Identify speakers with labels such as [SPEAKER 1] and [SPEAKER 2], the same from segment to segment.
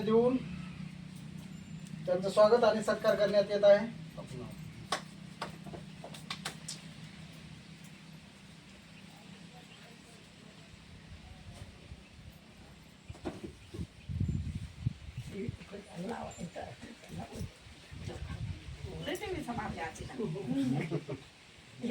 [SPEAKER 1] देऊन त्यांचं स्वागत आणि सत्कार करण्यात येत आहे. अं,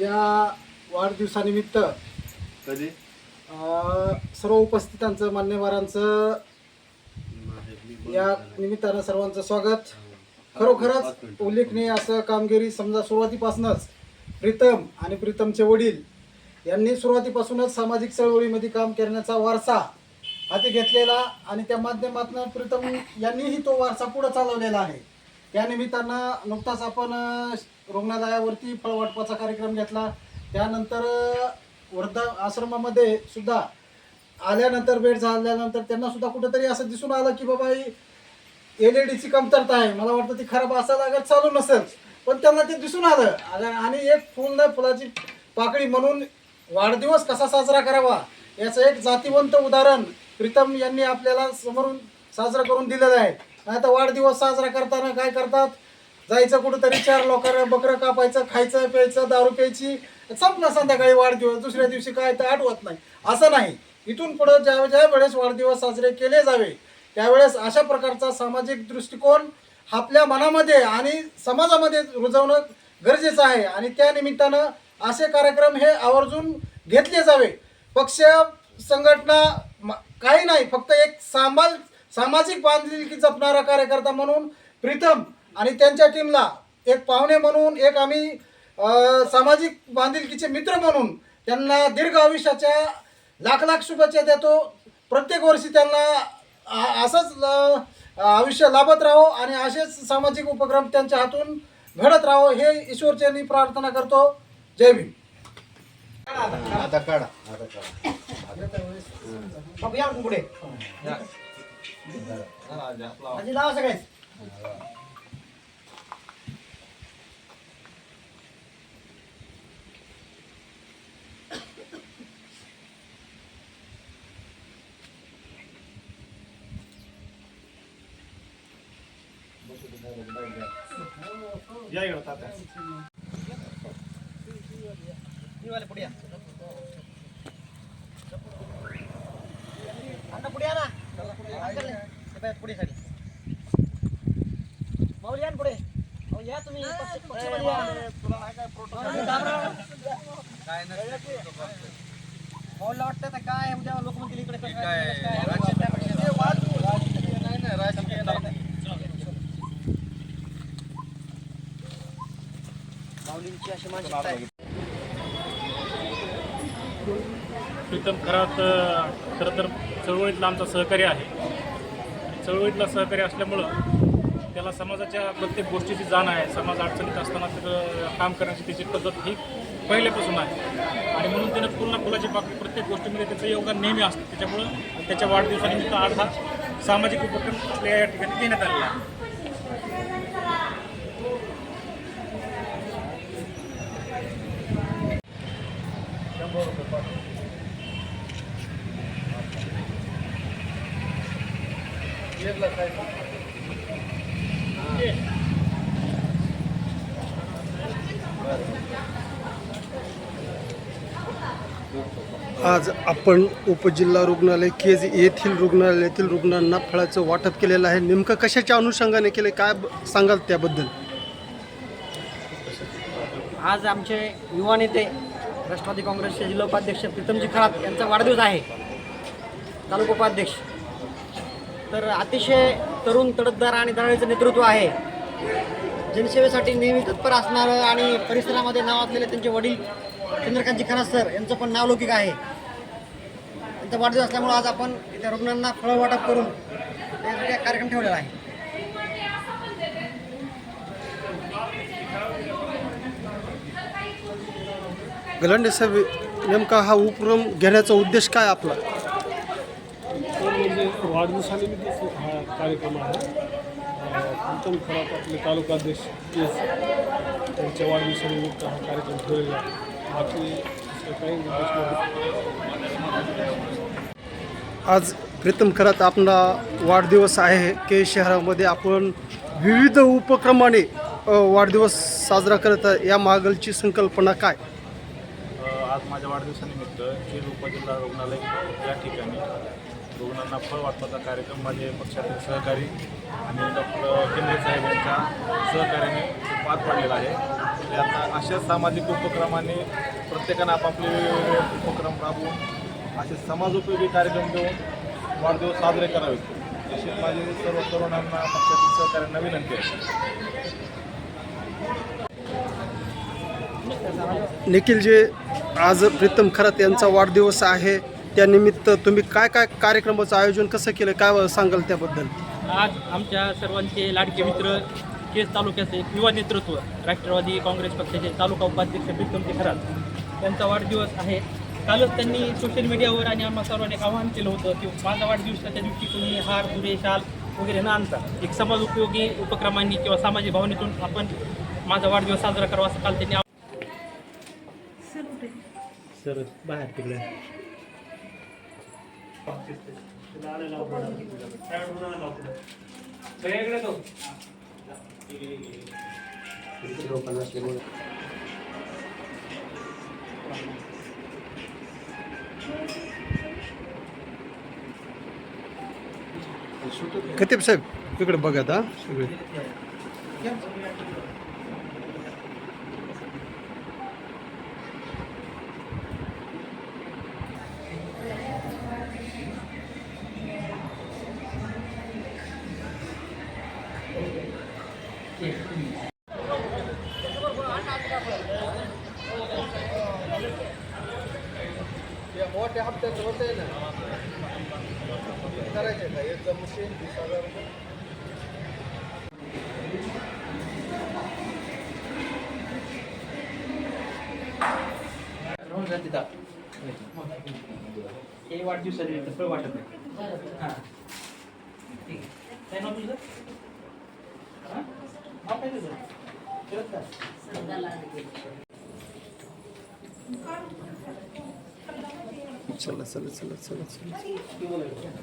[SPEAKER 1] या वाढदिवसानिमित्त
[SPEAKER 2] कधी?
[SPEAKER 1] अं, सर्व उपस्थितांचं मान्यवरांचं या निमित्तानं सर्वांचं स्वागत. खरोखरच उल्लेखनीय असं कामगिरी समजा सुरुवातीपासूनच प्रीतम आणि प्रीतमचे वडील यांनी सुरुवातीपासूनच सामाजिक चळवळीमध्ये काम करण्याचा वारसा हाती घेतलेला आणि त्या माध्यमातून प्रीतम यांनीही तो वारसा पुढे चालवलेला आहे. त्या निमित्तानं नुकताच आपण रुग्णालयावरती फळवाटपाचा कार्यक्रम घेतला. त्यानंतर वृद्ध आश्रमामध्ये सुद्धा आल्यानंतर भेट झाल्यानंतर त्यांना सुद्धा कुठेतरी असं दिसून आलं की बाबा ही एल ई डीची कमतरता आहे. मला वाटतं ती खराब असायला अगर चालू नसेल. पण त्यांना ते दिसून आलं. आणि एक फुल न फुलाची पाकळी म्हणून वाढदिवस कसा साजरा करावा याचं एक जातिवंत उदाहरण प्रीतम यांनी आपल्याला समोरून साजरा करून दिलेलं आहे. नाही तर वाढदिवस साजरा करताना काय करतात? जायचं कुठंतरी चार लोकांना बकरं कापायचं खायचं प्यायचं दारू प्यायची. संपला संध्याकाळी वाढदिवस दुसऱ्या दिवशी काय तर आठवत नाही. असं नाही. इथून पुढं ज्या ज्या वेळेस वाढदिवस साजरे केले जावे त्यावेळेस अशा प्रकारचा सामाजिक दृष्टिकोन आपल्या मनामध्ये आणि समाजामध्ये रुजवणं गरजेचं आहे. आणि त्या निमित्तानं असे कार्यक्रम हे आवर्जून घेतले जावे. पक्ष संघटना काही नाही. फक्त एक सांभाळ सामाजिक बांधिलकी जपणारा कार्यकर्ता म्हणून प्रीतम आणि त्यांच्या टीमला एक पाहुणे म्हणून एक आम्ही सामाजिक बांधिलकीचे मित्र म्हणून त्यांना दीर्घ आयुष्याच्या लाख लाख शुभेच्छा देतो. प्रत्येक वर्षी त्यांना असंच ल- आयुष्य लाभत राहो आणि असेच सामाजिक उपक्रम त्यांच्या हातून घडत राहो हे ईश्वरचरणी प्रार्थना करतो. जय भीम.
[SPEAKER 2] आता काढा आता काढा.
[SPEAKER 1] आजी लावा सगळे
[SPEAKER 3] या इकडं तात्या.
[SPEAKER 1] पुढे या अण्णा पुढे या ना अंकल, हे बाय, पुढे माऊली या पुढे या तुम्ही माऊली, वाटतं काय उद्या लोक म्हणतील इकडे कसं काय, माऊलींची अशी मानसिकता आहे
[SPEAKER 3] प्रीतम खरात खरं तर चळवळीतला आमचा सहकारी आहे. चळवळीतला सहकारी असल्यामुळं त्याला समाजाच्या प्रत्येक गोष्टीची जाण आहे. समाज अडचणीत असताना त्याचं काम करण्याची त्याची पद्धत ही पहिल्यापासून आहे. आणि म्हणून त्यानं पूर्ण फुलाची बाकी प्रत्येक गोष्टीमध्ये त्याचं योगदान नेहमी असतं. त्याच्यामुळं त्याच्या वाढदिवसानिमित्त आज हा सामाजिक उपक्रम आपल्या या ठिकाणी देण्यात आलेला आहे.
[SPEAKER 4] आज आपण उपजिल्हा रुग्णालय केज येथील रुग्णालयातील रुग्णांना फळाचं वाटप केलेलं आहे. नेमकं कशाच्या अनुषंगाने केले काय सांगाल त्याबद्दल?
[SPEAKER 5] आज आमचे युवा नेते राष्ट्रवादी काँग्रेसचे जिल्हा उपाध्यक्ष प्रीतमजी खरात यांचा वाढदिवस आहे. तालुका उपाध्यक्ष. तर अतिशय तरुण तडफदार आणि दराळीचं नेतृत्व आहे. जनसेवेसाठी नेहमी तत्पर असणारं आणि परिसरामध्ये नाव असलेले त्यांचे वडील चंद्रकांतजी खरात सर यांचं पण नाव लौकिक आहे. त्यांचा वाढदिवस असल्यामुळं आज आपण त्या रुग्णांना फळं वाटप करून यासाठी कार्यक्रम ठेवलेला आहे.
[SPEAKER 4] गलांडे साहेब नेमका हा उपक्रम घेण्याचा उद्देश काय आपला?
[SPEAKER 6] तर वाढदिवसानिमित्तच हा कार्यक्रम आहे. अ, प्रीतम खरात आपले तालुकाध्यक्ष केस त्यांच्या वाढदिवसानिमित्त हा कार्यक्रम ठेवलेला आहे. बाकी.
[SPEAKER 4] आज प्रीतम खरात आपला वाढदिवस आहे. के शहरामध्ये आपण विविध उपक्रमाने वाढदिवस साजरा करत आहे. या मागलची संकल्पना काय?
[SPEAKER 7] आज माझ्या वाढदिवसानिमित्त केज उपजिल्हा रुग्णालय या ठिकाणी रुग्णांना फळ वाटपाचा कार्यक्रम माझे पक्षातील सहकारी आणि डॉक्टर केंद्रे साहेब यांच्या सहकार्याने पार पाडलेला आहे. त्यांना अशा सामाजिक उपक्रमाने प्रत्येकानं आपापले वेगवेगळे उपक्रम राबवून असे समाजोपयोगी कार्यक्रम देऊन वाढदिवस साजरे करावेत तसेच माझे सर्व तरुणांना पक्षातील सहकार्यांना विनंती आहे.
[SPEAKER 4] निखिल जे आज प्रीतम खरात यांचा वाढदिवस आहे. त्यानिमित्त तुम्ही काय काय कार्यक्रमाचं आयोजन कसं केलं? काय सांगाल त्याबद्दल?
[SPEAKER 8] आज आमच्या सर्वांचे लाडके मित्र केस तालुक्याचे युवा नेतृत्व राष्ट्रवादी काँग्रेस पक्षाचे तालुका उपाध्यक्ष प्रीतमजी खरात यांचा वाढदिवस आहे. कालच त्यांनी सोशल मीडियावर आणि आम्हा सर्वांनी एक आवाहन केलं होतं की माझा वाढदिवसाच्या दिवशी तुम्ही हार दुरे शाल वगैरे न आणता एक समाज उपयोगी उपक्रमांनी किंवा सामाजिक भावनेतून आपण माझा वाढदिवस साजरा करावा असं काल त्यांनी सर बाहेर तिकडे.
[SPEAKER 4] खतीब साहेब इकडे बघा आता सगळे
[SPEAKER 8] हे वाढदिवसानिमित्त फळ वाटत नाही. हाँ. ठीक आहे. काय नाव तुझं? हाँ? नाव काय तुझं? शरद का?
[SPEAKER 4] चला चला चला चला चला.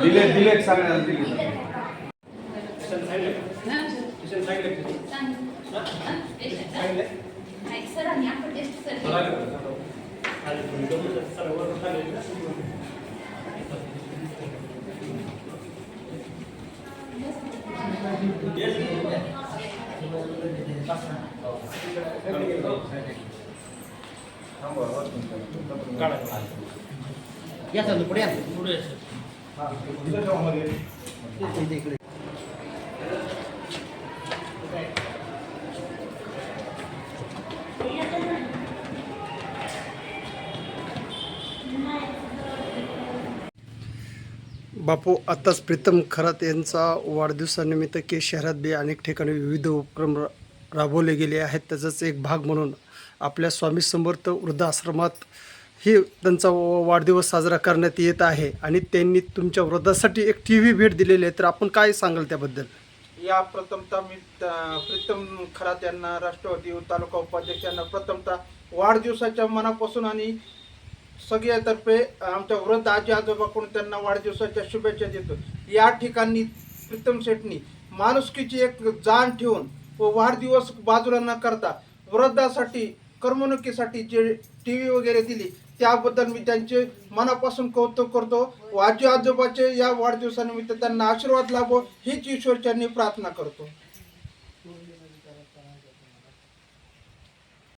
[SPEAKER 2] दिले दिले सगळ्यांना दिले
[SPEAKER 5] या चालू पुढे या
[SPEAKER 8] पुढे असेल
[SPEAKER 4] बापू आत्ताच प्रीतम खरात यांचा वाढदिवसानिमित्त के शहरात बी अनेक ठिकाणी विविध उपक्रम राबवले गेले आहेत. त्याचाच एक भाग म्हणून आपल्या स्वामी समर्थ वृद्धाश्रमात ही त्यांचा व- वाढदिवस साजरा करण्यात येत आहे आणि त्यांनी तुमच्या वृद्धासाठी एक टी व्ही भेट दिलेली आहे. तर आपण काय सांगाल त्याबद्दल?
[SPEAKER 9] या प्रथमतः मी प्रीतम खरात यांना राष्ट्रवादी तालुका उपाध्यक्ष यांना प्रथमतः वाढदिवसाच्या मनापासून आणि सगळ्यातर्फे आमच्या वृद्ध आजी आजोबाकडून त्यांना वाढदिवसाच्या शुभेच्छा देतो. या ठिकाणी प्रीतम शेटनी माणुसकीची एक जाण ठेवून व वाढदिवस बाजूला न करता वृद्धासाठी करमणुकीसाठी जे टी व्ही वगैरे दिली त्याबद्दल मी त्यांचे मनापासून कौतुक करतो व आजी आजोबाचे या वाढदिवसानिमित्त त्यांना आशीर्वाद लाभो हीच ईश्वरच्यांनी प्रार्थना करतो.